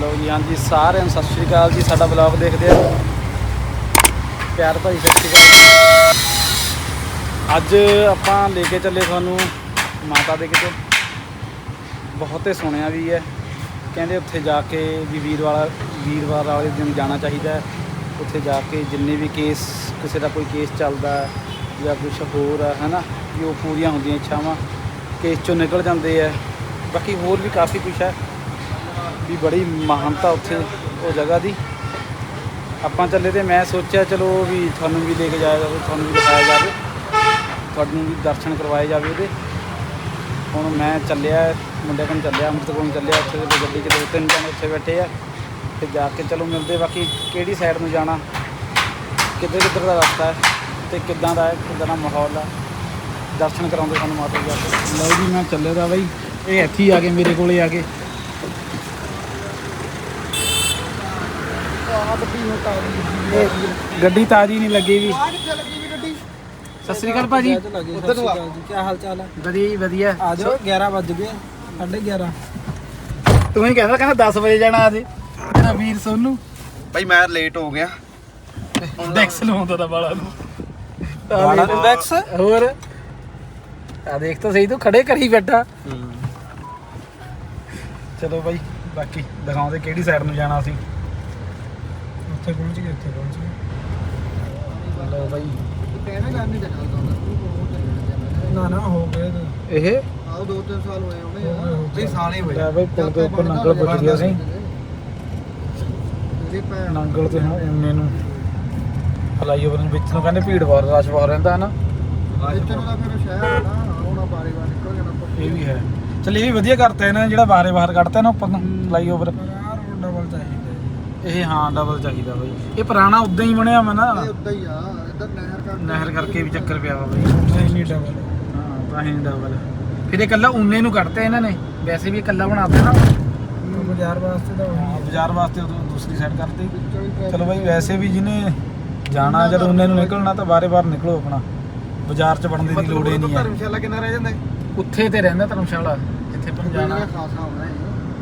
ਲਓ ਜੀ, ਹਾਂਜੀ, ਸਾਰਿਆਂ ਨੂੰ ਸਤਿ ਸ਼੍ਰੀ ਅਕਾਲ ਜੀ, ਸਾਡਾ ਬਲੌਗ ਦੇਖਦੇ ਆ। ਪਿਆਰ ਭਾਈ ਸਤਿ ਸ਼੍ਰੀ ਅਕਾਲ ਅੱਜ ਆਪਾਂ ਲੈ ਕੇ ਚੱਲੇ ਤੁਹਾਨੂੰ ਮਾਤਾ ਦੇ ਕਿਤੇ। ਬਹੁਤੇ ਸੁਣਿਆ ਵੀ ਹੈ। ਕਹਿੰਦੇ ਉੱਥੇ ਜਾ ਕੇ ਵੀ ਵੀਰਵਾਰ ਵੀਰਵਾਰ ਵਾਲੇ ਦਿਨ ਜਾਣਾ ਚਾਹੀਦਾ ਹੈ। ਉੱਥੇ ਜਾ ਕੇ ਜਿੰਨੇ ਵੀ ਕੇਸ ਕਿਸੇ ਦਾ ਕੋਈ ਕੇਸ ਚੱਲਦਾ ਜਾਂ ਕੁਝ ਹੋਰ ਹੈ, ਹਨਾ, ਵੀ ਉਹ ਪੂਰੀਆਂ ਹੁੰਦੀਆਂ ਇੱਛਾਵਾਂ। ਕੇਸ ਚੋਂ ਨਿਕਲ ਜਾਂਦੇ ਆ ਬਾਕੀ ਹੋਰ ਵੀ ਕਾਫੀ ਕੁਝ ਹੈ। ਵੀ ਬੜੀ ਮਹਾਨਤਾ ਉੱਥੇ ਉਹ ਜਗ੍ਹਾ ਦੀ। ਆਪਾਂ ਚੱਲੇ ਤੇ ਮੈਂ ਸੋਚਿਆ ਚਲੋ ਵੀ ਤੁਹਾਨੂੰ ਵੀ ਲੈ ਕੇ ਜਾਇਆ ਜਾਵੇ, ਤੁਹਾਨੂੰ ਵੀ ਦਿਖਾਇਆ ਜਾਵੇ। ਤੁਹਾਨੂੰ ਵੀ ਦਰਸ਼ਨ ਕਰਵਾਏ ਜਾਵੇ ਉਹਦੇ। ਹੁਣ ਮੈਂ ਚੱਲਿਆ, ਮੁੰਡੇ ਕੋਲ ਚੱਲਿਆ, ਅੰਮ੍ਰਿਤ ਕੋਲ ਚੱਲਿਆ, ਉੱਥੇ ਤੇ ਗੱਡੀ 'ਚ ਦੋ ਤਿੰਨ ਜਣੇ ਉੱਥੇ ਬੈਠੇ ਆ। ਤੇ ਜਾ ਕੇ ਚਲੋ ਮਿਲਦੇ ਬਾਕੀ ਕਿਹੜੀ ਸਾਈਡ ਨੂੰ ਜਾਣਾ? ਕਿੱਧਰ ਕਿੱਧਰ ਦਾ ਰਸਤਾ ਹੈ ਤੇ ਕਿੱਦਾਂ ਦਾ ਹੈ, ਕਿੱਦਾਂ ਦਾ ਮਾਹੌਲ ਆ? ਦਰਸ਼ਨ ਕਰਾਉਂਦੇ ਸਾਨੂੰ ਮਾਤਾ ਜੀ ਲਓ ਜੀ, ਮੈਂ ਚੱਲੇ ਦਾ ਬਾਈ। ਇਹ ਇੱਥੇ ਹੀ ਆ ਗਏ ਮੇਰੇ ਕੋਲੇ ਆ ਕੇ। ਇਹ ਗੱਡੀ ਤਾਜ਼ੀ ਨਹੀਂ ਲੱਗੀ ਵੀ। ਸਤਿ ਸ੍ਰੀ ਅਕਾਲ ਭਾਜੀ। ਉਧਰ ਨੂੰ ਜੀ ਕੀ ਹਾਲ ਚਾਲ ਹੈ ਵਧੀਆ ਜੀ ਵਧੀਆ। ਆ ਜਾਓ 11 ਵੱਜ ਗਏ 11:30 ਤੂੰ ਹੀ ਕਹਿੰਦਾ ਕਹਿੰਦਾ 10 ਵਜੇ ਜਾਣਾ ਅੱਜ। ਤੇਰਾ ਵੀਰ ਸੋਨੂ। ਭਾਈ ਮੈਂ ਲੇਟ ਹੋ ਗਿਆ। ਡੈਕਸ ਲਵਾਉਂਦਾ ਤਾਂ ਬਾਲਾ ਨੂੰ। ਬਾਲਾ ਨੂੰ ਡੈਕਸ? ਹੋਰ। ਆ ਦੇਖ ਤਾਂ ਸਹੀ ਤੂੰ ਖੜੇ ਕਰੀ ਬੈਠਾ। ਚਲੋ ਬਾਈ ਬਾਕੀ ਦਿਖਾਉਂਦੇ ਕਿਹੜੀ ਸਾਈਡ ਨੂੰ ਜਾਣਾ ਸੀ। ਉੱਥੇ ਪਹੁੰਚ ਗਏ ਉੱਥੇ ਪਹੁੰਚ ਗਏ। ਲਓ ਬਾਈ। ਕਹਿਣਾ ਗੱਲ ਨਹੀਂ ਨਾ ਨਾ ਹੋ ਗਏ ਤੇ। ਇਹ? ਆਹ ਦੋ ਤਿੰਨ ਸਾਲ ਹੋਏ ਹੋ ਗਏ, ਹੋ ਗਏ। ਵੀ ਸਾਲੇ ਹੋਏ। ਲੈ ਬਾਈ ਪੁਲ ਦੇ ਉੱਪਰ ਨੰਗਲ ਪੁੱਜ ਗਿਆ ਸੀ। ਨੰਗਲ ਤੇ ਹੁਣ ਇੰਨੇ ਨੂੰ ਫਲਾਈਓਵਰ ਦੇ ਵਿੱਚ ਨੂੰ ਕਹਿੰਦੇ ਭੀੜ ਬਹੁਤ ਰਸ਼ ਬਹੁਤ ਰਹਿੰਦਾ ਹੈ ਨਾ। ਇੱਥੇ ਨੂੰ ਤਾਂ ਫਿਰ ਸ਼ਹਿਰ ਹੈ ਨਾ ਆਉਣਾ ਬਾਰੀ ਵਾਰ ਨਿਕਲ ਜਾਣਾ ਇਹ ਵੀ ਹੈ। ਚਲ ਇਹ ਵੀ ਵਧੀਆ ਕਰਤਾ ਇਹਨਾਂ ਨੇ ਜਿਹੜਾ ਬਾਰੇ ਬਾਹਰ ਕੱਢਤਾ ਨਾ ਉੱਪਰ ਨੂੰ ਫਲਾਈਓਵਰ। ਡਬਲ ਚਾਹੀਦਾ ਜੀ। ਇਹ ਹਾਂ ਡਬਲ ਚਾਹੀਦਾ ਬਾਈ। ਇਹ ਪੁਰਾਣਾ ਉਦਾਂ ਹੀ ਬਣਿਆ ਵਾ ਨਾ। ਇਹ ਉੱਦਾਂ ਹੀ ਆ ਇੱਧਰ ਨਹਿਰ ਕਰ ਨਹਿਰ ਕਰਕੇ ਵੀ ਚੱਕਰ ਪਿਆ ਵਾ ਬਾਈ। ਨਹੀਂ ਨਹੀਂ ਡਬਲ ਹਾਂ ਤਾਂ ਹੀ ਡਬਲ ਫਿਰ ਇਹ ਕੱਲਾ ਉਨੇ ਨੂੰ ਕੱਢਤੇ ਇਹਨਾਂ ਨੇ। ਵੈਸੇ ਵੀ ਇਹ ਕੱਲਾ ਬਣਾਤਾ ਨਾ। ਬਾਜ਼ਾਰ ਵਾਸਤੇ ਤਾਂ ਹਾਂ, ਉਹੀ ਬਾਜ਼ਾਰ ਵਾਸਤੇ ਉਦੋਂ ਦੂਸਰੀ ਸਾਈਡ ਕਰਤੀ। ਚਲੋ ਬਾਈ ਵੈਸੇ ਵੀ ਜਿਹਨੇ ਜਾਣਾ ਜਦ ਉਨੇ ਨੂੰ ਨਿਕਲਣਾ ਤਾਂ ਬਾਰੇ-ਬਾਰ ਨਿਕਲੋ ਆਪਣਾ। ਬਾਜ਼ਾਰ 'ਚ ਬਣਨ ਦੀ ਲੋੜ ਹੀ ਨਹੀਂ ਹੈ। ਧਰਮਸ਼ਾਲਾ ਕਿੰਨਾ ਰਹਿ ਜਾਂਦਾ? ਉੱਥੇ ਤੇ ਰਹਿੰਦਾ ਧਰਮਸ਼ਾਲਾ ਜਿੱਥੇ ਆਪਾਂ ਨੂੰ ਜਾਣਾ ਜਾਣਾ ਖਾਸਾ ਹੋਣਾ ਹੈ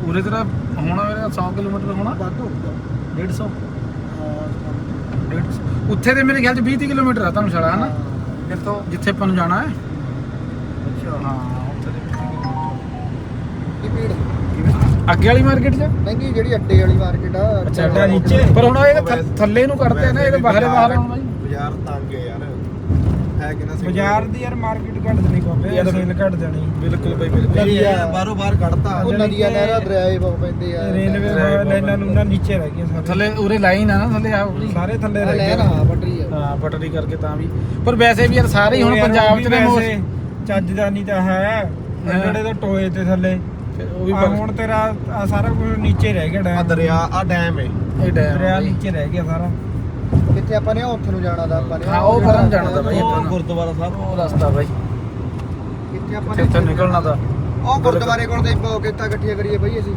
ਉਰੇ ਤੇਰਾ ਹੋਣਾ ਮੇਰਾ 100 ਕਿਲੋਮੀਟਰ ਹੋਣਾ। ਵੱਧ ਹੋਊਗਾ। 150 150 ਉੱਥੇ ਤੇ ਮੇਰੇ ਖਿਆਲ ਚ 20 ਕਿਲੋਮੀਟਰ ਆ ਧਰਮਸ਼ਾਲਾ ਹਨਾ? ਕਿੱਥੋਂ ਜਿੱਥੇ ਆਪਾਂ ਨੂੰ ਜਾਣਾ ਹੈ। ਅੱਛਾ। ਹਾਂ ਉੱਥੇ ਤੇ 20 ਕੀ ਭੀੜ? ਕਿਲੋਮੀਟਰ ਅੱਗੇ ਵਾਲੀ ਮਾਰਕੀਟ 'ਚ? ਨਹੀਂ ਨਹੀਂ ਜਿਹੜੀ ਅੱਡੇ ਵਾਲੀ ਮਾਰਕੀਟ ਆ। ਅੱਛਾ ਅੱਡਾ ਨੀਚੇ? ਪਰ ਹੁਣ ਇਹ ਥੱਲੇ ਨੂੰ ਕੱਢਦੇ ਆ ਨਾ ਇਹਦੇ ਬਾਹਰੇ ਬਾਹਰ ਆਉਣਾ ਜੀ ਬਾਜ਼ਾਰ ਤੰਗ ਹੈ। ਹੈ ਕਿੰਨਾ ਬਾਜ਼ਾਰ ਦੀ ਯਾਰ ਮਾਰਕੀਟ ਘੱਟ ਦੇਣੀ ਕੋਪੇ ਯਾਰ ਸੇਲ ਘੱਟ ਦੇਣੀ। ਬਿਲਕੁਲ ਬਾਈ ਬਿਲਕੁਲ। ਮੇਰੀ ਬਾਹਰੋਂ ਬਾਹਰ ਕੱਢਤਾ। ਉਹ ਨਦੀਆਂ ਨਹਿਰਾਂ ਦਰਿਆਏ ਬਹੁਤ ਪੈਂਦੇ ਆ। ਰੇਲਵੇ ਲਾਈਨਾਂ ਨੂੰ ਨਾ ਨੀਚੇ ਰਹਿ ਗਈਆਂ ਸਾਰੇ ਥੱਲੇ ਉਰੇ ਲਾਈਨ ਆ ਨਾ ਥੱਲੇ ਆ। ਸਾਰੇ ਥੱਲੇ ਆ ਰਹਿ ਗਏ। ਨਾ ਪਟਰੀ ਆ। ਹਾਂ ਪਟੜੀ ਕਰਕੇ ਤਾਂ ਵੀ। ਪਰ ਵੈਸੇ ਵੀ ਯਾਰ ਸਾਰੇ ਹੀ ਹੁਣ ਪੰਜਾਬ 'ਚ ਨੇ ਵੈਸੇ ਚੱਜ ਦਾ ਨਹੀਂ ਤਾਂ ਹੈ। ਜਿਹੜੇ ਤਾਂ ਟੋਏ ਤੇ ਥੱਲੇ। ਉਹ ਵੀ ਆ ਹੁਣ ਤੇਰਾ ਆ ਸਾਰਾ ਕੁਝ ਨੀਚੇ ਰਹਿ ਗਿਆ ਆ ਡੈਮ ਦਰਿਆ ਆ ਡੈਮ ਹੈ ਇਹ ਡੈਮ ਦਰਿਆ ਨੀਚੇ ਰਹਿ ਗਿਆ ਸਾਰਾ। ਕਿੱਥੇ ਆਪਾਂ ਨੇ ਉੱਥੇ ਨੂੰ ਜਾਣਾ ਦਾ ਆਪਾਂ ਨੇ। ਹਾਂ, ਉਹ ਪਰਾਂ ਨੂੰ ਜਾਣਾ ਤਾ ਬਾਈ ਆਪਾਂ ਨੂੰ। ਗੁਰਦੁਆਰਾ ਸਾਹਿਬ ਉਹ ਰਸਤਾ ਬਾਈ। ਕਿੱਥੇ ਆਪਾਂ ਇੱਥੇ ਨਿਕਲਣਾ ਤਾਂ ਉਹ ਗੁਰਦੁਆਰੇ ਕੋਲ ਤੇ ਬਹੁਤ ਕਿਤਾ ਇਕੱਠੀਆਂ ਕਰੀਏ ਬਈ ਅਸੀਂ।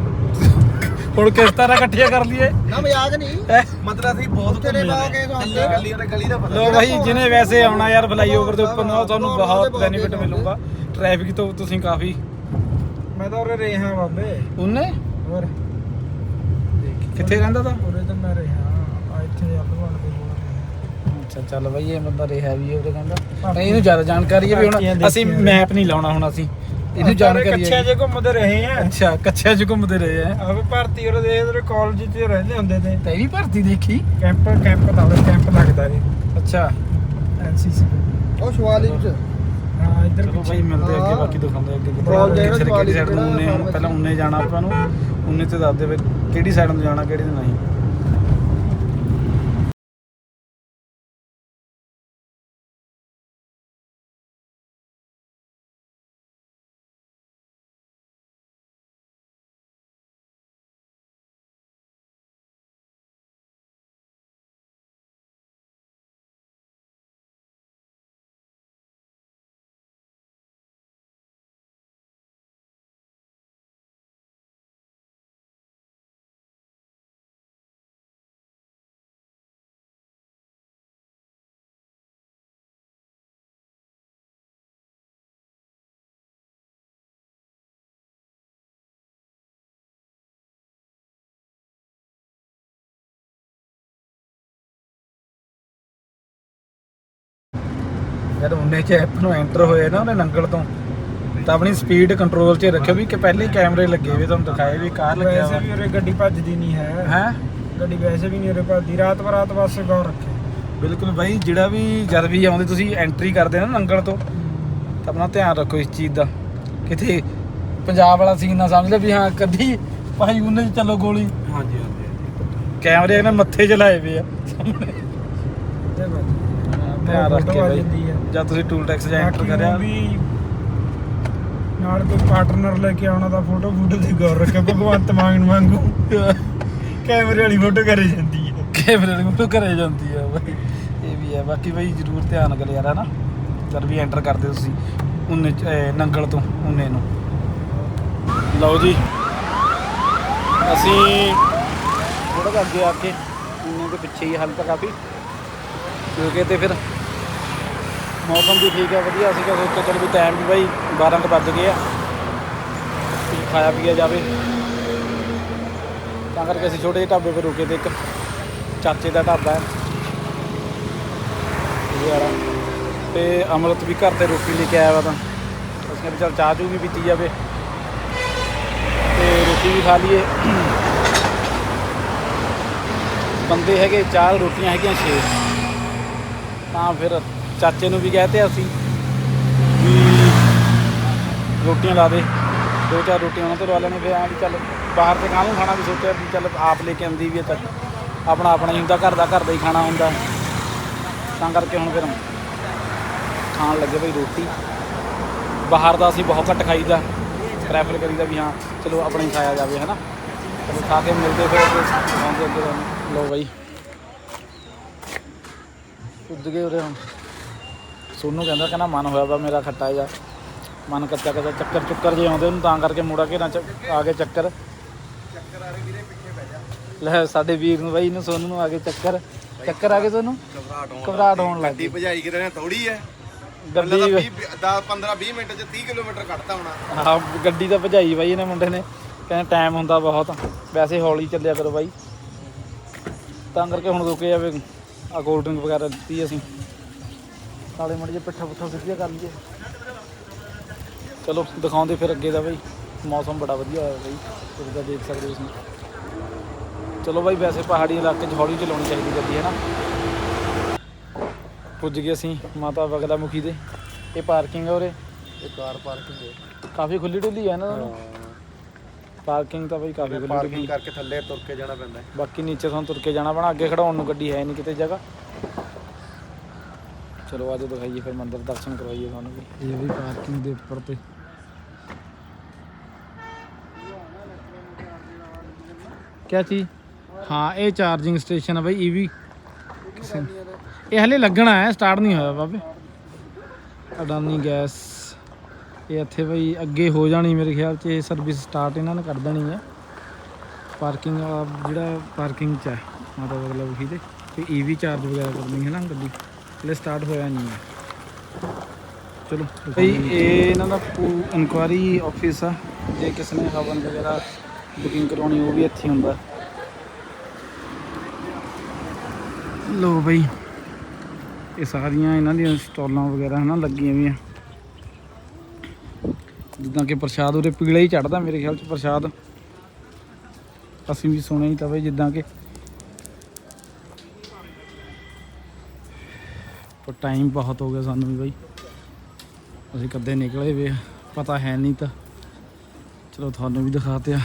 ਹੁਣ ਕਿਸ ਤਰ੍ਹਾਂ ਇਕੱਠੀਆਂ ਕਰ ਲਈਏ। ਨਾ ਮਜ਼ਾਕ ਨਹੀਂ। ਹੈਂ? ਮਤਲਬ ਅਸੀਂ ਬਹੁਤ ਬਾਗੇ ਤੋਂ ਗਲੀ ਗਲੀ ਤੇ ਗਲੀ ਦਾ ਪਤਾ। ਲੋ ਭਾਈ ਜਿਹਨੇ ਵੈਸੇ ਆਉਣਾ ਯਾਰ ਫਲਾਈਓਵਰ ਦੇ ਉੱਪਰ ਨੂੰ ਤੁਹਾਨੂੰ ਬਹੁਤ ਬੈਨੀਫਿਟ ਮਿਲੂਗਾ। ਟ੍ਰੈਫਿਕ ਤੋਂ ਤੁਸੀਂ ਕਾਫੀ। ਮੈਂ ਤਾਂ ਉਰੇ ਰਿਹਾ ਬਾਬੇ। ਉਹਨੇ? ਹੋਰ। ਕਿੱਥੇ ਰਹਿੰਦਾ ਤਾਂ? ਉਰੇ ਤਾਂ ਮੈਂ ਰਿਹਾ ਆ ਇੱਥੇ ਅੱਲਵਾਨ ਦੇ ਕੋਲ ਰਿਹਾ। ਅੱਛਾ ਚੱਲ ਬਈ ਇਹ ਬੰਦਾ ਰਿਹਾ ਵੀ ਉਹਦੇ ਕਹਿੰਦਾ। ਨਹੀਂ ਇਹਨੂੰ ਜ਼ਿਆਦਾ ਜਾਣਕਾਰੀ ਹੈ ਵੀ ਹੁਣ ਅਸੀਂ ਮੈਪ ਨਹੀਂ ਲਾਉਣਾ ਹੁਣ ਅਸੀਂ। ਇਹਨੂੰ ਜਾਣਕਾਰੀ ਹੈ ਜੇ। ਘੁੰਮਦੇ ਰਹੇ ਆ। ਅੱਛਾ ਕੱਛਿਆਂ 'ਚ ਘੁੰਮਦੇ ਰਹੇ ਆ। ਆਵੇ ਭਰਤੀ ਉਰੇ ਦੇ ਇਧਰ ਕਾਲਜ 'ਚ ਰਹਿੰਦੇ ਹੁੰਦੇ ਤੇ। ਤੇ ਵੀ ਭਰਤੀ ਦੇਖੀ? ਕੈਂਪ ਕੈਂਪ ਦਾ ਕੈਂਪ ਲੱਗਦਾ ਜੀ। ਅੱਛਾ। ਐਨਸੀਸੀ। ਉਹ ਸ਼ਵਾਲੀ ਚ। ਹਾਂ ਇੱਧਰ ਭਾਈ ਮਿਲਦੇ ਅੱਗੇ ਬਾਕੀ ਦਿਖਾਉਂਦੇ ਅੱਗੇ ਕਿੱਥੇ ਕਿਹੜੀ ਸਾਈਡ ਨੂੰ ਉਹਨੇ ਪਹਿਲਾਂ ਉਹਨੇ ਜਾਣਾ ਆਪਾਂ ਨੂੰ। ਉਹਨੇ ਤੇ ਦੱਸ ਦੇ ਵੀ ਕਿਹੜੀ ਸਾਈਡ ਨੂੰ ਜਾਣਾ ਕਿਹੜੀ ਨੂੰ ਨਹੀਂ। ਜਦ ਉਹਨੇ ਚ ਐਪ ਨੂੰ ਐਂਟਰ ਹੋਏ ਨਾ ਉਹਨੇ ਨੰਗਲ ਤੋਂ ਤਾਂ ਆਪਣੀ ਸਪੀਡ ਕੰਟਰੋਲ 'ਚ ਰੱਖਿਓ ਵੀ ਕਿ ਪਹਿਲੇ ਹੀ ਕੈਮਰੇ ਲੱਗੇ ਹੋਏ ਤੁਹਾਨੂੰ ਦਿਖਾਏ ਵੀ ਕਾਰ ਲੱਗਿਆ ਵੈਸੇ ਵੀ। ਉਰੇ ਗੱਡੀ ਭੱਜਦੀ ਨਹੀਂ ਹੈ। ਹੈ? ਗੱਡੀ ਵੈਸੇ ਵੀ ਨਹੀਂ ਉਰੇ ਭੱਜਦੀ ਰਾਤ ਬਰਾਤ ਬਸ ਗੌਰ ਰੱਖੇ ਬਿਲਕੁਲ ਬਾਈ ਜਿਹੜਾ ਵੀ ਜਦ ਵੀ ਆਉਂਦੇ ਤੁਸੀਂ ਐਂਟਰੀ ਕਰਦੇ ਨਾ ਨੰਗਲ ਤੋਂ ਤਾਂ ਆਪਣਾ ਧਿਆਨ ਰੱਖੋ ਇਸ ਚੀਜ਼ ਦਾ। ਕਿਤੇ ਪੰਜਾਬ ਵਾਲਾ ਸੀਨ ਨਾ ਸਮਝ ਲੈ ਵੀ ਹਾਂ ਕਦੀ ਭਾਈ ਉਹਨੇ ਚ ਚੱਲੋ ਗੋਲੀ। ਹਾਂਜੀ ਹਾਂਜੀ ਕੈਮਰੇ ਇਹਨਾਂ ਮੱਥੇ 'ਚ ਲਾਏ ਪਏ ਆ। ਧਿਆਨ ਰੱਖ ਕੇ ਫੋਟੋ ਆ ਬਾਈ। ਜਾਂਦੀ ਹੈ। ਜਦ ਤੁਸੀਂ ਟੂਲ ਟੈਕਸ ਜਾਂ ਐਂਟਰ ਬਾਕੀ ਕਰਿਆ? ਉਹ ਵੀ ਨਾਲ ਕੋਈ ਪਾਰਟਨਰ ਲੈ ਕੇ ਆਉਣਾ ਤਾਂ ਫੋਟੋ ਫੋਟੋ ਤੇ ਗੌਰ ਰੱਖੇ ਭਗਵੰਤ ਮਾਨ ਵਾਂਗੂ। ਕੈਮਰੇ ਵਾਲੀ ਫੋਟੋ ਕਰੀ ਜਾਂਦੀ ਹੈ। ਕੈਮਰੇ ਵਾਲੀ ਫੋਟੋ ਘਰੇ ਜਾਂਦੀ ਆ ਬਾਈ ਇਹ ਵੀ ਹੈ ਬਾਕੀ ਬਾਈ ਜ਼ਰੂਰ ਧਿਆਨ ਕਰਿਆ ਯਾਰ ਹਨਾ? ਜਦ ਵੀ ਐਂਟਰ ਕਰਦੇ ਹੋ ਤੁਸੀਂ ਉਨੇ ਨੰਗਲ ਤੋਂ ਉਨੇ ਨੂੰ। ਲਓ ਜੀ। ਅਸੀਂ ਥੋੜਾ ਜਿਹਾ ਅੱਗੇ ਆ ਕੇ ਉਨੇ ਦੇ ਪਿੱਛੇ ਹੀ ਹਾਲ ਤਾਂ ਕਾਫੀ। ਕਿਉਂਕਿ ਤੇ ਫਿਰ ਮੌਸਮ ਵੀ ਠੀਕ ਹੈ, ਵਧੀਆ ਸੀਗਾ ਸੋਚਿਆ ਚਲ ਵੀ ਟਾਈਮ ਵੀ ਬਾਈ 12 ਕੁ ਵੱਜ ਗਏ ਆ। ਕੁਝ ਖਾਇਆ ਪੀਆ ਜਾਵੇ। ਤਾਂ ਕਰਕੇ ਅਸੀਂ ਛੋਟੇ ਜਿਹੇ ਢਾਬੇ 'ਤੇ ਰੁਕੇ ਤੇ ਇੱਕ ਚਾਚੇ ਦਾ ਢਾਬਾ ਹੈ। ਇਹ ਤੇ ਅਮਰਤ ਵੀ ਘਰ ਤੇ ਰੋਟੀ ਲੈ ਕੇ ਆਇਆ ਵਾ ਤਾਂ। ਅਸੀਂ ਕਿਹਾ ਵੀ ਚੱਲ ਚਾਹ ਚੂ ਵੀ ਪੀਤੀ ਜਾਵੇ। ਤੇ ਰੋਟੀ ਵੀ ਖਾ ਲਈਏ। ਬੰਦੇ ਹੈਗੇ ਚਾਰ ਰੋਟੀਆਂ ਹੈਗੀਆਂ 6 ਤਾਂ ਫਿਰ ਚਾਚੇ ਨੂੰ ਵੀ ਕਹਤੇ ਅਸੀਂ ਵੀ ਰੋਟੀਆਂ ਲਾ ਦੇ। ਦੋ ਚਾਰ ਰੋਟੀਆਂ ਉਹਨਾਂ ਤੋਂ ਲਵਾ ਲੈਣੇ, ਫਿਰ ਐਂ ਵੀ ਚੱਲ ਬਾਹਰ ਤੇ ਕਾਹਨੂੰ ਖਾਣਾ? ਵੀ ਸੋਚਿਆ ਵੀ ਚੱਲ ਆਪ ਲੈ ਕੇ ਆਉਂਦੀ ਵੀ ਹੈ ਤਾਂ ਆਪਣਾ ਆਪਣਾ ਹੀ ਹੁੰਦਾ, ਘਰ ਦਾ ਘਰ ਦਾ ਹੀ ਖਾਣਾ ਹੁੰਦਾ। ਤਾਂ ਕਰਕੇ ਹੁਣ ਫਿਰ ਖਾਣ ਲੱਗੇ ਬਈ ਰੋਟੀ। ਬਾਹਰ ਦਾ ਅਸੀਂ ਬਹੁਤ ਘੱਟ ਖਾਈਦਾ। ਪ੍ਰੈਫਰ ਕਰੀਦਾ ਵੀ ਹਾਂ, ਚਲੋ ਆਪਣਾ ਹੀ ਖਾਇਆ ਜਾਵੇ, ਹਨਾ? ਚਲੋ ਖਾ ਕੇ ਮਿਲਦੇ ਫਿਰ ਅੱਗੇ। ਆਉਂਦੇ ਅੱਗੇ ਤੁਹਾਨੂੰ। ਲਓ ਬਾਈ। ਗਏ ਉਰੇ ਹੁਣ। ਸੋਨੂੰ ਕਹਿੰਦਾ ਕਹਿੰਦਾ ਮਨ ਹੋਇਆ ਵਾ ਮੇਰਾ ਖੱਟਾ ਜਾ ਮਨ ਕੱਚਾ ਕੱਚਾ ਚੱਕਰ ਚੁੱਕਰ ਜੇ ਆਉਂਦੇ ਉਹਨੂੰ ਤਾਂ ਕਰਕੇ ਮੁੜਾ ਕੇ ਨਾ ਆ ਗਏ ਚੱਕਰ। ਲੈ ਸਾਡੇ ਵੀਰ ਨੂੰ ਬਾਈ ਇਹਨੂੰ ਸੋਨੂੰ ਨੂੰ ਆ ਗਏ ਚੱਕਰ। ਚੱਕਰ ਆ ਗਏ ਤੁਹਾਨੂੰ ਘਬਰਾਹਟ ਹੋਣ ਲੱਗ ਗੱਡੀ ਗਈ। ਭਜਾਈ ਕਿਤੇ ਨੇ ਥੋੜੀ ਹੈ। ਗੱਡੀ 15 20 ਮਿੰਟ ਚ 30 ਕਿਲੋਮੀਟਰ ਕੱਢਤਾ ਹੋਣਾ। ਹਾਂ ਗੱਡੀ ਤਾਂ ਭਜਾਈ ਬਾਈ ਇਹਨੇ ਮੁੰਡੇ ਨੇ। ਕਹਿੰਦੇ ਟਾਈਮ ਹੁੰਦਾ ਬਹੁਤ। ਵੈਸੇ ਹੌਲੀ ਚੱਲਿਆ ਕਰੋ ਬਾਈ। ਤਾਂ ਕਰਕੇ ਹੁਣ ਰੁਕੇ ਜਾਵੇ ਆ ਕੋਲਡ ਡਰਿੰਕ ਵਗੈਰਾ ਦਿੱਤੀ ਅਸੀਂ। ਨਾਲੇ ਮੜ ਜੇ ਪਿੱਠਾ ਪੁੱਠਾ ਸਿੱਧੀਆਂ ਕਰ ਲਈਏ। ਚਲੋ ਦਿਖਾਉਂਦੇ ਫਿਰ ਅੱਗੇ ਦਾ ਬਾਈ। ਮੌਸਮ ਬੜਾ ਵਧੀਆ ਹੋਇਆ ਬਾਈ। ਤੁਸੀਂ ਤਾਂ ਦੇਖ ਸਕਦੇ ਹੋ ਤੁਸੀਂ ਚਲੋ ਬਾਈ ਵੈਸੇ ਪਹਾੜੀ ਇਲਾਕੇ 'ਚ ਹੌਲੀ ਚਲਾਉਣੀ ਚਾਹੀਦੀ ਗੱਡੀ ਹੈ ਨਾ? ਪੁੱਜ ਗਏ ਅਸੀਂ ਮਾਤਾ ਬਗਲਾ ਮੁਖੀ ਦੇ। ਇਹ ਪਾਰਕਿੰਗ ਹੈ ਉਰੇ। ਇਹ ਕਾਰ ਪਾਰਕਿੰਗ ਹੈ। ਕਾਫੀ ਖੁੱਲੀ ਡੁੱਲੀ ਹੈ ਨਾ ਪਾਰਕਿੰਗ ਤਾਂ ਬਈ ਕਾਫੀ ਖੁੱਲੀ ਪਾਰਕਿੰਗ ਡੁੱਲੀ। ਕਰਕੇ ਥੱਲੇ ਤੁਰ ਕੇ ਜਾਣਾ ਪੈਂਦਾ। ਬਾਕੀ ਨੀਚੇ ਤੁਹਾਨੂੰ ਤੁਰ ਕੇ ਜਾਣਾ ਪੈਣਾ ਅੱਗੇ ਖੜਾਉਣ ਨੂੰ ਗੱਡੀ ਹੈ ਨਹੀਂ ਕਿਤੇ ਜਗ੍ਹਾ। ਚਲੋ ਅੱਜ ਦਿਖਾਈਏ ਫਿਰ ਮੰਦਿਰ ਦਰਸ਼ਨ ਕਰਵਾਈਏ ਤੁਹਾਨੂੰ ਵੀ। ਇਹ ਵੀ ਪਾਰਕਿੰਗ ਦੇ ਉੱਪਰ ਤੇ। ਕਿਆ ਚੀਜ਼? ਹਾਂ, ਇਹ ਚਾਰਜਿੰਗ ਸਟੇਸ਼ਨ ਹੈ ਬਈ, ਇਹ ਵੀ ਕਿਸੇ ਇਹ ਹਲੇ ਲੱਗਣਾ ਹੈ ਸਟਾਰਟ ਨਹੀਂ ਹੋਇਆ ਬਾਬੇ। ਅਡਾਨੀ ਗੈਸ ਇਹ ਇੱਥੇ ਬਈ ਅੱਗੇ ਹੋ ਜਾਣੀ ਮੇਰੇ ਖਿਆਲ 'ਚ, ਇਹ ਸਰਵਿਸ ਸਟਾਰਟ ਇਹਨਾਂ ਨੇ ਕਰ ਦੇਣੀ ਹੈ। ਪਾਰਕਿੰਗ ਜਿਹੜਾ ਪਾਰਕਿੰਗ 'ਚ ਹੈ, ਮਤਲਬ ਬਗਲਾ ਉਹੀ ਦੇ ਤੇ ਈਵੀ ਚਾਰਜ ਵਗੈਰਾ ਕਰਨੀ ਹੈ ਨਾ ਗੱਡੀ। ਹਲੇ ਸਟਾਰਟ ਹੋਇਆ ਨਹੀਂ ਹੈ। ਚਲੋ ਬਈ ਇਹ ਇਹਨਾਂ ਦਾ ਇਨਕੁਆਰੀ ਆਫਿਸ ਆ। ਜੇ ਕਿਸੇ ਨੇ ਹਵਨ ਵਗੈਰਾ ਬੁਕਿੰਗ ਕਰਾਉਣੀ ਉਹ ਵੀ ਇੱਥੇ ਹੁੰਦਾ। ਲੋ ਬਈ ਇਹ ਸਾਰੀਆਂ ਇਹਨਾਂ ਦੀਆਂ ਸਟਾਲਾਂ ਵਗੈਰਾ ਹਨਾ ਲੱਗੀਆਂ ਵੀ ਆ ਜਿੱਦਾਂ ਕਿ ਪ੍ਰਸ਼ਾਦ ਉਰੇ ਪੀਲਾ ਹੀ ਚੜਦਾ ਮੇਰੇ ਖਿਆਲ ਚ ਪ੍ਰਸ਼ਾਦ। ਅਸੀਂ ਵੀ ਸੁਣਿਆ ਹੀ ਤਾਂ ਬਈ ਜਿੱਦਾਂ ਕਿ ਪਰ ਟਾਈਮ ਬਹੁਤ ਹੋ ਗਿਆ ਸਾਨੂੰ ਵੀ ਬਈ। ਅਸੀਂ ਕਦੇ ਨਿਕਲੇ ਵੇ ਪਤਾ ਹੈ ਨਹੀਂ ਤਾਂ। ਚਲੋ, ਤੁਹਾਨੂੰ ਵੀ ਦਿਖਾਤੇ ਆ।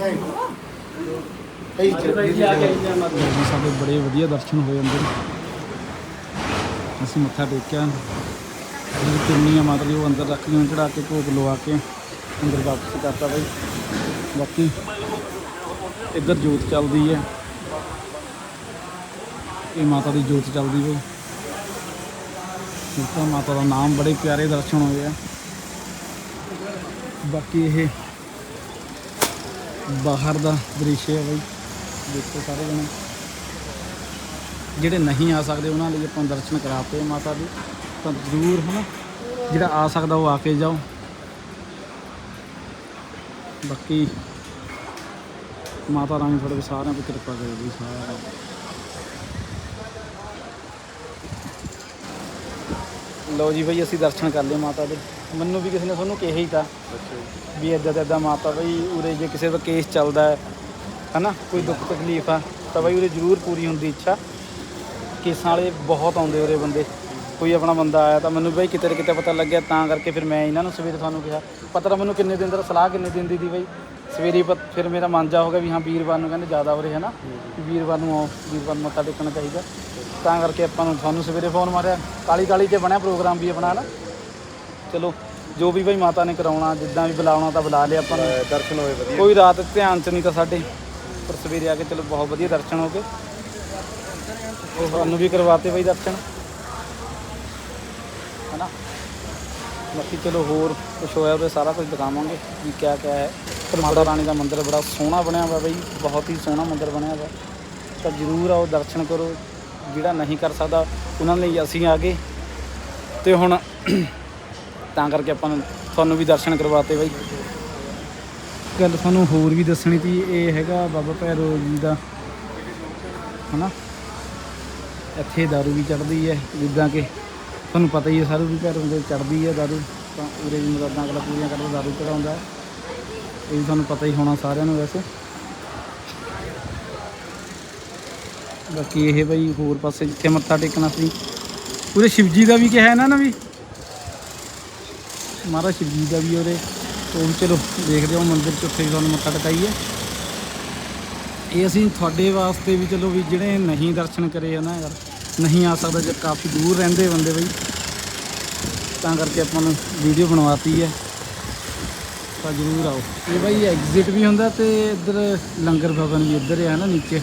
ਜੀ ਸਾਡੇ ਬੜੇ ਵਧੀਆ ਦਰਸ਼ਨ ਹੋਏ ਅੰਦਰ। ਅਸੀਂ ਮੱਥਾ ਟੇਕਿਆ। ਜਿਹੜੀ ਚੁੰਨੀਆਂ ਮਾਤਾ ਦੀ ਉਹ ਅੰਦਰ ਰੱਖ ਲਈਆਂ ਚੜਾ ਕੇ ਭੋਗ ਲਵਾ ਕੇ ਅੰਦਰ ਵਾਪਸ ਕਰਤਾ ਬਈ। ਬਾਕੀ ਇੱਧਰ ਜੋਤ ਚੱਲਦੀ ਹੈ। ਇਹ ਮਾਤਾ ਦੀ ਜੋਤ ਚੱਲਦੀ ਬਈ। ਤਾਂ ਮਾਤਾ ਦਾ ਨਾਮ ਬੜੇ ਪਿਆਰੇ ਦਰਸ਼ਨ ਹੋਏ ਆ। ਬਾਕੀ ਇਹ ਬਾਹਰ ਦਾ ਦ੍ਰਿਸ਼ ਹੈ ਬਈ। ਦੇਖੋ ਸਾਰੇ ਜਣੇ। ਜਿਹੜੇ ਨਹੀਂ ਆ ਸਕਦੇ, ਉਹਨਾਂ ਲਈ ਆਪਾਂ ਦਰਸ਼ਨ ਕਰਾਤੇ ਮਾਤਾ ਦੇ। ਤਾਂ ਜ਼ਰੂਰ ਹਨਾ, ਜਿਹੜਾ ਆ ਸਕਦਾ ਉਹ ਆ ਕੇ ਜਾਓ। ਬਾਕੀ ਮਾਤਾ ਰਾਣੀ ਤੁਹਾਡੇ ਸਾਰਿਆਂ ਤੇ ਕਿਰਪਾ ਕਰੇ ਜੀ ਸਾਰਿਆਂ ਲਓ ਜੀ ਬਈ, ਅਸੀਂ ਦਰਸ਼ਨ ਕਰ ਲਏ ਮਾਤਾ ਦੇ। ਮੈਨੂੰ ਵੀ ਕਿਸੇ ਨੇ ਤੁਹਾਨੂੰ ਕਿਹਾ ਹੀ ਤਾਂ ਵੀ ਇੱਦਾਂ ਤੇ ਇੱਦਾਂ ਮਾਤਾ ਬਈ ਉਰੇ ਜੇ ਕਿਸੇ ਦਾ ਕੇਸ ਚੱਲਦਾ ਹੈ ਹਨਾ ਕੋਈ ਦੁੱਖ ਤਕਲੀਫ ਆ ਤਾਂ ਬਈ ਉਰੇ ਜ਼ਰੂਰ ਪੂਰੀ ਹੁੰਦੀ ਇੱਛਾ। ਕੇਸਾਂ ਵਾਲੇ ਬਹੁਤ ਆਉਂਦੇ ਉਰੇ ਬੰਦੇ। ਕੋਈ ਆਪਣਾ ਬੰਦਾ ਆਇਆ ਤਾਂ ਮੈਨੂੰ ਬਈ ਕਿਤੇ ਨਾ ਕਿਤੇ ਪਤਾ ਲੱਗਿਆ ਤਾਂ ਕਰਕੇ ਫਿਰ ਮੈਂ ਇਹਨਾਂ ਨੂੰ ਸਵੇਰੇ ਤੁਹਾਨੂੰ ਕਿਹਾ। ਪਤਾ ਤਾਂ ਮੈਨੂੰ ਕਿੰਨੇ ਦਿਨ ਦਾ ਸਲਾਹ ਕਿੰਨੇ ਦਿਨ ਦੀ ਦੀ ਬਈ। ਸਵੇਰੇ ਫਿਰ ਮੇਰਾ ਮਨ ਜਾ ਹੋ ਗਿਆ ਵੀ ਹਾਂ ਵੀਰਵਾਰ ਨੂੰ ਕਹਿੰਦੇ ਜ਼ਿਆਦਾ ਉਰੇ ਹਨਾ। ਵੀ ਵੀਰਵਾਰ ਨੂੰ ਆਓ ਵੀਰਵਾਰ ਨੂੰ ਮੱਥਾ ਟੇਕਣਾ ਚਾਹੀਦਾ। ਤਾਂ ਕਰਕੇ ਆਪਾਂ ਨੂੰ ਤੁਹਾਨੂੰ ਸਵੇਰੇ ਫੋਨ ਮਾਰਿਆ। ਕਾਲੀ ਕਾਲੀ 'ਚ ਬਣਿਆ ਪ੍ਰੋਗਰਾਮ ਵੀ ਆਪਣਾ ਨਾ ਚਲੋ ਜੋ ਵੀ ਬਈ ਮਾਤਾ ਨੇ ਕਰਾਉਣਾ ਜਿੱਦਾਂ ਵੀ ਬੁਲਾਉਣਾ ਤਾਂ ਬੁਲਾ ਲਿਆ ਆਪਾਂ ਨੂੰ। ਦਰਸ਼ਨ ਹੋਏ ਵਧੀਆ। ਕੋਈ ਰਾਤ ਧਿਆਨ ਚ ਨਹੀਂ ਤਾਂ ਸਾਡੇ ਪਰ ਸਵੇਰੇ ਆ ਕੇ ਚਲੋ ਬਹੁਤ ਵਧੀਆ ਦਰਸ਼ਨ ਹੋ ਗਏ। ਉਹ ਸਾਨੂੰ ਵੀ ਕਰਵਾਤੇ ਬਈ ਦਰਸ਼ਨ। ਹਨਾ? ਬਾਕੀ ਚਲੋ ਹੋਰ ਕੁਝ ਹੋਇਆ ਉਹਦੇ ਸਾਰਾ ਕੁਝ ਦਿਖਾਵਾਂਗੇ ਵੀ ਕਿਆ ਕਿਆ ਹੈ। ਮਾਤਾ ਰਾਣੀ ਦਾ ਮੰਦਿਰ ਬੜਾ ਸੋਹਣਾ ਬਣਿਆ ਹੋਇਆ ਬਈ ਬਹੁਤ ਹੀ ਸੋਹਣਾ ਮੰਦਿਰ ਬਣਿਆ ਹੋਇਆ। ਤਾਂ ਜ਼ਰੂਰ ਆਓ ਦਰਸ਼ਨ ਕਰੋ। ਜਿਹੜਾ ਨਹੀਂ ਕਰ ਸਕਦਾ ਉਹਨਾਂ ਲਈ ਅਸੀਂ ਆ ਗਏ। ਤੇ ਹੁਣ ਤਾਂ ਕਰਕੇ ਆਪਾਂ ਨੂੰ ਤੁਹਾਨੂੰ ਵੀ ਦਰਸ਼ਨ ਕਰਵਾਤੇ ਬਾਈ। ਗੱਲ ਤੁਹਾਨੂੰ ਹੋਰ ਵੀ ਦੱਸਣੀ ਸੀ, ਇਹ ਹੈਗਾ ਬਾਬਾ ਭੈਰੋ ਜੀ ਦਾ, ਹਨਾ? ਇੱਥੇ ਦਾਰੂ ਵੀ ਚੜਦੀ ਹੈ, ਜਿੱਦਾਂ ਕਿ ਤੁਹਾਨੂੰ ਪਤਾ ਹੀ ਹੈ ਸਾਰੂ ਵੀ ਭੈਰੋ ਦੇ ਚੜਦੀ ਹੈ ਦਾਰੂ, ਤਾਂ ਉਰੇ ਵੀ ਮੁਰਾਦਾਂ ਅਗਲਾ ਪੂਰੀਆਂ ਕਰਦਾ ਦਾਰੂ ਚੜਾਉਂਦਾ ਇਹ ਵੀ ਤੁਹਾਨੂੰ ਪਤਾ ਹੀ ਹੋਣਾ ਸਾਰਿਆਂ ਨੂੰ ਵੈਸੇ। ਬਾਕੀ ਇਹ ਬਈ, ਹੋਰ ਪਾਸੇ ਜਿੱਥੇ ਮੱਥਾ ਟੇਕਣਾ ਸੀ। ਪੂਰੇ ਸ਼ਿਵਜੀ ਦਾ ਵੀ ਕਿਹਾ ਇਹਨਾਂ ਨੇ ਵੀ? ਮਹਾਰਾਜ ਸ਼ਿਵਜੀ ਦਾ ਵੀ ਉਹਦੇ ਉਹ ਵੀ ਚਲੋ ਦੇਖਦੇ ਹਾਂ ਮੰਦਿਰ ਚ ਉੱਥੇ ਵੀ ਤੁਹਾਨੂੰ ਮੱਥਾ ਟਿਕਾਈਏ ਇਹ ਅਸੀਂ ਤੁਹਾਡੇ ਵਾਸਤੇ ਵੀ ਚਲੋ ਵੀ ਜਿਹੜੇ ਨਹੀਂ ਦਰਸ਼ਨ ਕਰੇ ਆ ਨਾ ਯਾਰ, ਨਹੀਂ ਆ ਸਕਦਾ ਜੇ ਕਾਫੀ ਦੂਰ ਰਹਿੰਦੇ ਬੰਦੇ ਬਈ। ਤਾਂ ਕਰਕੇ ਆਪਾਂ ਨੂੰ ਵੀਡੀਓ ਬਣਵਾਤੀ ਹੈ। ਤਾਂ ਜ਼ਰੂਰ ਆਓ। ਇਹ ਬਾਈ ਐਗਜ਼ਿਟ ਵੀ ਹੁੰਦਾ ਤੇ ਇੱਧਰ ਲੰਗਰ ਭਵਨ ਵੀ ਇੱਧਰ ਹੈ ਨਾ ਨੀਚੇ।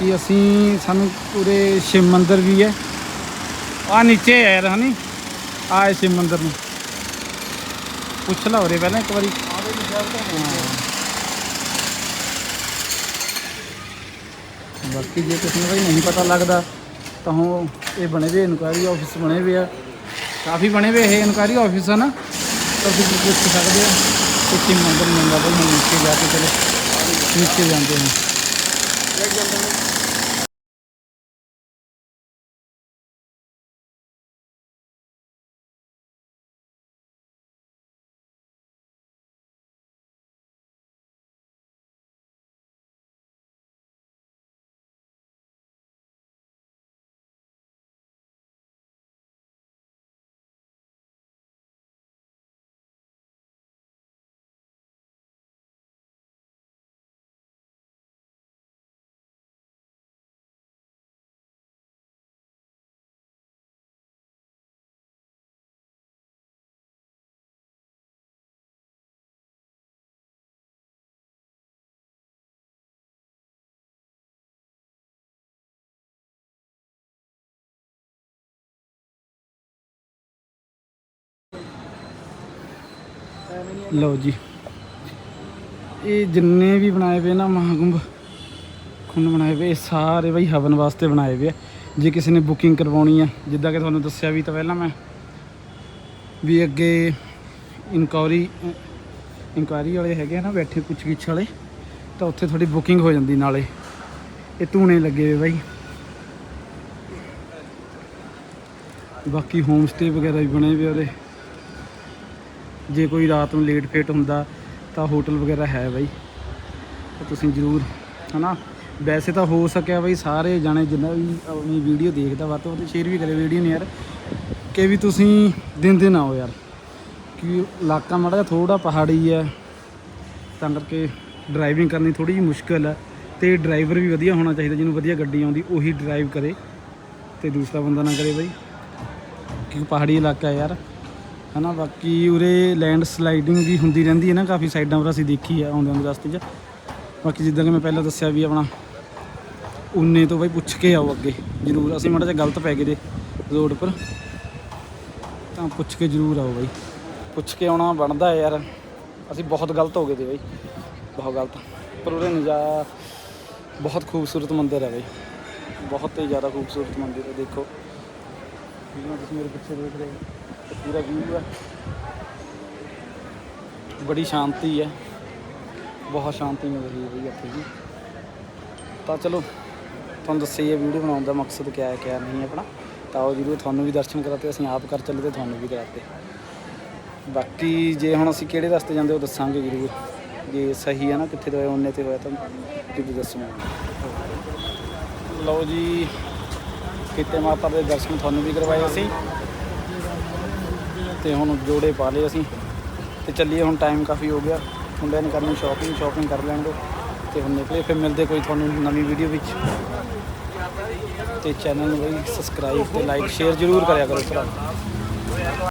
ਬਾਕੀ ਅਸੀਂ, ਸਾਨੂੰ ਪੂਰੇ ਸ਼ਿਵ ਮੰਦਿਰ ਵੀ ਹੈ। ਆ ਨੀਚੇ ਹੈ ਯਾਰ, ਹਨੀ। ਆ ਹੈ ਸ਼ਿਵ ਮੰਦਿਰ ਨੂੰ। ਪੁੱਛ ਲਾ ਉਰੇ ਪਹਿਲਾਂ ਇੱਕ ਵਾਰੀ। ਬਾਕੀ ਜੇ ਕਿਸੇ ਨੂੰ ਭਾਈ ਨਹੀਂ ਪਤਾ ਲੱਗਦਾ, ਤਾਂ ਉਹ ਇਹ ਬਣੇ ਹੋਏ ਇਨਕੁਆਇਰੀ ਆਫਿਸ ਬਣੇ ਹੋਏ ਆ। ਕਾਫੀ ਬਣੇ ਹੋਏ ਇਹ ਇਨਕੁਆਇਰੀ ਆਫਿਸ ਆ ਨਾ। ਤਾਂ ਤੁਸੀਂ ਪੁੱਛ ਸਕਦੇ ਹੋ ਕਿ ਸ਼ਿਵ ਮੰਦਿਰ ਮਿਲਦਾ ਭਾਈ ਹੁਣ ਨੀਚੇ ਜਾ ਕੇ ਚਲੋ। ਨੀਚੇ ਜਾਂਦੇ ਹਾਂ ਲਓ ਜੀ। ਇਹ ਜਿੰਨੇ ਵੀ ਬਣਾਏ ਪਏ ਨਾ ਮਹਾਕੁੰਭ, ਖੁੰਡ ਬਣਾਏ ਪਏ, ਇਹ ਸਾਰੇ ਬਈ ਹਵਨ ਵਾਸਤੇ ਬਣਾਏ ਪਏ ਆ। ਜੇ ਕਿਸੇ ਨੇ ਬੁਕਿੰਗ ਕਰਵਾਉਣੀ ਹੈ ਜਿੱਦਾਂ ਕਿ ਤੁਹਾਨੂੰ ਦੱਸਿਆ ਵੀ ਤਾਂ ਪਹਿਲਾਂ ਮੈਂ, ਵੀ ਅੱਗੇ ਇਨਕੁਆਰੀ ਇਨਕੁਆਰੀ ਵਾਲੇ ਹੈਗੇ ਆ ਨਾ, ਬੈਠੇ ਪੁੱਛ ਗਿੱਛ ਵਾਲੇ, ਤਾਂ ਉੱਥੇ ਤੁਹਾਡੀ ਬੁਕਿੰਗ ਹੋ ਜਾਂਦੀ ਨਾਲੇ। ਇਹ ਧੂਣੇ ਲੱਗੇ ਵੇ ਬਾਈ। ਬਾਕੀ ਹੋਮ ਸਟੇ ਵਗੈਰਾ ਵੀ ਬਣੇ ਵੇ ਉਹਦੇ। ਜੇ ਕੋਈ ਰਾਤ ਨੂੰ ਲੇਟ ਫੇਟ ਹੁੰਦਾ ਤਾਂ ਹੋਟਲ ਵਗੈਰਾ ਹੈ ਬਾਈ। ਤਾਂ ਤੁਸੀਂ ਜ਼ਰੂਰ, ਹਨਾ? ਵੈਸੇ ਤਾਂ ਹੋ ਸਕਿਆ ਬਈ ਸਾਰੇ ਜਾਣੇ ਜਿੰਨਾ ਵੀ ਆਪਣੀ ਵੀਡੀਓ ਦੇਖਦਾ ਵਾ, ਤਾਂ ਉਹਦੇ ਸ਼ੇਅਰ ਵੀ ਕਰੇ ਵੀਡੀਓ ਨੇ ਯਾਰ। ਕਿ ਵੀ ਤੁਸੀਂ ਦਿੰਦੇ ਨਾ ਹੋ ਯਾਰ। ਕਿ ਇਲਾਕਾ ਮਾੜਾ ਜਿਹਾ ਥੋੜਾ ਪਹਾੜੀ ਹੈ, ਤਾਂ ਕਰਕੇ ਡਰਾਈਵਿੰਗ ਕਰਨੀ ਥੋੜੀ ਜਿਹੀ ਮੁਸ਼ਕਲ ਹੈ। ਤੇ ਡਰਾਈਵਰ ਵੀ ਵਧੀਆ ਹੋਣਾ ਚਾਹੀਦਾ, ਜਿਹਨੂੰ ਵਧੀਆ ਗੱਡੀ ਆਉਂਦੀ, ਉਹੀ ਡਰਾਈਵ ਕਰੇ। ਤੇ ਦੂਸਰਾ ਬੰਦਾ ਨਾ ਕਰੇ ਬਾਈ। ਕਿਉਂਕਿ ਪਹਾੜੀ ਇਲਾਕਾ ਯਾਰ। ਹਨਾ, ਬਾਕੀ ਉਰੇ ਲੈਂਡ ਸਲਾਈਡਿੰਗ ਵੀ ਹੁੰਦੀ ਰਹਿੰਦੀ ਹੈ ਨਾ, ਕਾਫੀ ਸਾਈਡਾਂ ਪਰ ਅਸੀਂ ਦੇਖੀ ਆ ਆਉਂਦੇ ਆਉਂਦੇ ਰਸਤੇ 'ਚ। ਬਾਕੀ ਜਿੱਦਾਂ ਕਿ ਮੈਂ ਪਹਿਲਾਂ ਦੱਸਿਆ ਵੀ ਆਪਣਾ ਉਨੇ ਤੋਂ ਬਾਈ ਪੁੱਛ ਕੇ ਆਓ ਅੱਗੇ, ਜ਼ਰੂਰ। ਅਸੀਂ ਮਾੜਾ ਜਿਹਾ ਗਲਤ ਪੈ ਗਏ ਦੇ ਰੋਡ ਪਰ। ਤਾਂ ਪੁੱਛ ਕੇ ਜ਼ਰੂਰ ਆਓ ਬਾਈ। ਪੁੱਛ ਕੇ ਆਉਣਾ ਬਣਦਾ ਹੈ ਯਾਰ। ਅਸੀਂ ਬਹੁਤ ਗਲਤ ਹੋ ਗਏ ਤੇ ਬਾਈ। ਬਹੁਤ ਗਲਤ। ਪਰ ਉਰੇ ਨਜ਼ਾ ਬਹੁਤ ਖੂਬਸੂਰਤ ਮੰਦਿਰ ਹੈ ਬਾਈ। ਬਹੁਤ ਹੀ ਜ਼ਿਆਦਾ ਖੂਬਸੂਰਤ ਮੰਦਿਰ ਹੈ, ਦੇਖੋ। ਜਿਵੇਂ ਤੁਸੀਂ ਮੇਰੇ ਪਿੱਛੇ ਦੇਖ ਰਹੇ ਹੋ। ਪੂਰਾ ਵਿਊ ਹੈ ਬੜੀ ਸ਼ਾਂਤੀ ਹੈ ਬਹੁਤ ਸ਼ਾਂਤੀ ਮਿਲ ਰਹੀ ਹੈ ਬਈ ਇੱਥੇ ਜੀ। ਤਾਂ ਚਲੋ, ਤੁਹਾਨੂੰ ਦੱਸਿਆ ਵੀਡੀਓ ਬਣਾਉਣ ਦਾ ਮਕਸਦ ਕਿਆ ਹੈ, ਕਿਆ ਨਹੀਂ ਹੈ ਆਪਣਾ। ਤਾਂ ਉਹ ਜਰੂਰ ਤੁਹਾਨੂੰ ਵੀ ਦਰਸ਼ਨ ਕਰਾਤੇ, ਅਸੀਂ ਆਪ ਕਰ ਚੱਲੇ ਤੇ ਤੁਹਾਨੂੰ ਵੀ ਕਰਾਤੇ। ਬਾਕੀ ਜੇ ਹੁਣ ਅਸੀਂ ਕਿਹੜੇ ਰਸਤੇ ਜਾਂਦੇ ਉਹ ਦੱਸਾਂਗੇ ਜਰੂਰ। ਜੇ ਸਹੀ ਹੈ ਨਾ, ਕਿੱਥੇ ਤੋਂ ਹੋਇਆ ਉਹਨੇ ਤੇ ਹੋਇਆ ਤਾਂ ਜਰੂਰ ਦੱਸੂਗਾ ਲਓ ਜੀ, ਕਿਤੇ ਮਾਤਾ ਦੇ ਦਰਸ਼ਨ ਤੁਹਾਨੂੰ ਵੀ ਕਰਵਾਏ ਅਸੀਂ। ਤੇ ਹੁਣ ਜੋੜੇ ਪਾ ਲਏ ਅਸੀਂ ਤੇ ਚੱਲੀਏ ਹੁਣ ਟਾਈਮ ਕਾਫੀ ਹੋ ਗਿਆ। ਮੁੰਡਿਆਂ ਨੇ ਕਰਨੀ ਸ਼ਾਪਿੰਗ ਸ਼ਾਪਿੰਗ ਕਰ ਲੈਣ ਦਿਓ ਤੇ ਹੁਣ ਨਿਕਲੇ। ਫਿਰ ਮਿਲਦੇ ਕੋਈ ਤੁਹਾਨੂੰ ਨਵੀਂ ਵੀਡੀਓ ਵਿੱਚ। ਤੇ ਚੈਨਲ ਨੂੰ ਵੀ ਸਬਸਕ੍ਰਾਈਬ ਤੇ ਲਾਈਕ ਸ਼ੇਅਰ ਜ਼ਰੂਰ ਕਰਿਆ ਕਰੋ ਭਰਾ।